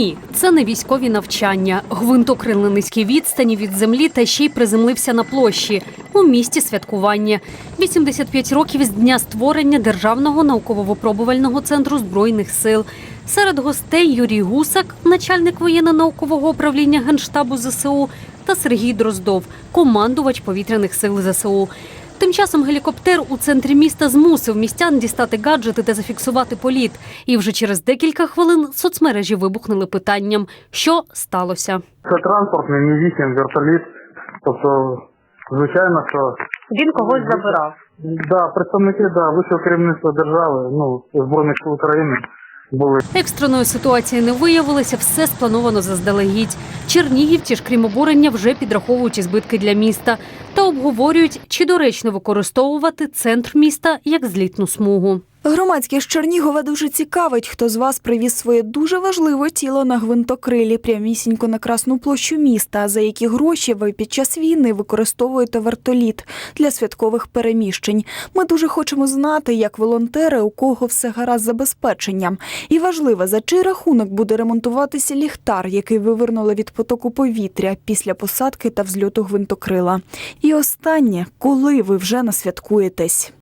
Ні, це не військові навчання. Гвинтокрил на низькій відстані від землі та ще й приземлився на площі у місті святкування. 85 років з дня створення Державного науково-випробувального центру збройних сил. Серед гостей Юрій Гусак, начальник воєнно-наукового управління Генштабу ЗСУ, та Сергій Дроздов, командувач повітряних сил ЗСУ. Тим часом гелікоптер у центрі міста змусив містян дістати гаджети та зафіксувати політ. І вже через декілька хвилин соцмережі вибухнули питанням, що сталося. Це транспортний, не вісім, вертоліт. Тобто, звичайно, що Він когось забирав. да, представники да, вищого керівництва держави, ну, Збройних сил України були. Екстреної ситуації не виявилося, все сплановано заздалегідь. Чернігівці ж, крім обурення, вже підраховують збитки для міста та обговорюють, чи доречно використовувати центр міста як злітну смугу. Громадських Чернігова дуже цікавить, хто з вас привіз своє дуже важливе тіло на гвинтокрилі прямісінько на Красну площу міста, за які гроші ви під час війни використовуєте вертоліт для святкових переміщень. Ми дуже хочемо знати, як волонтери, у кого все гаразд з забезпеченням. І важливо, за чий рахунок буде ремонтуватися ліхтар, який вивернули від потоку повітря після посадки та взльоту гвинтокрила. І останнє, коли ви вже насвяткуєтесь.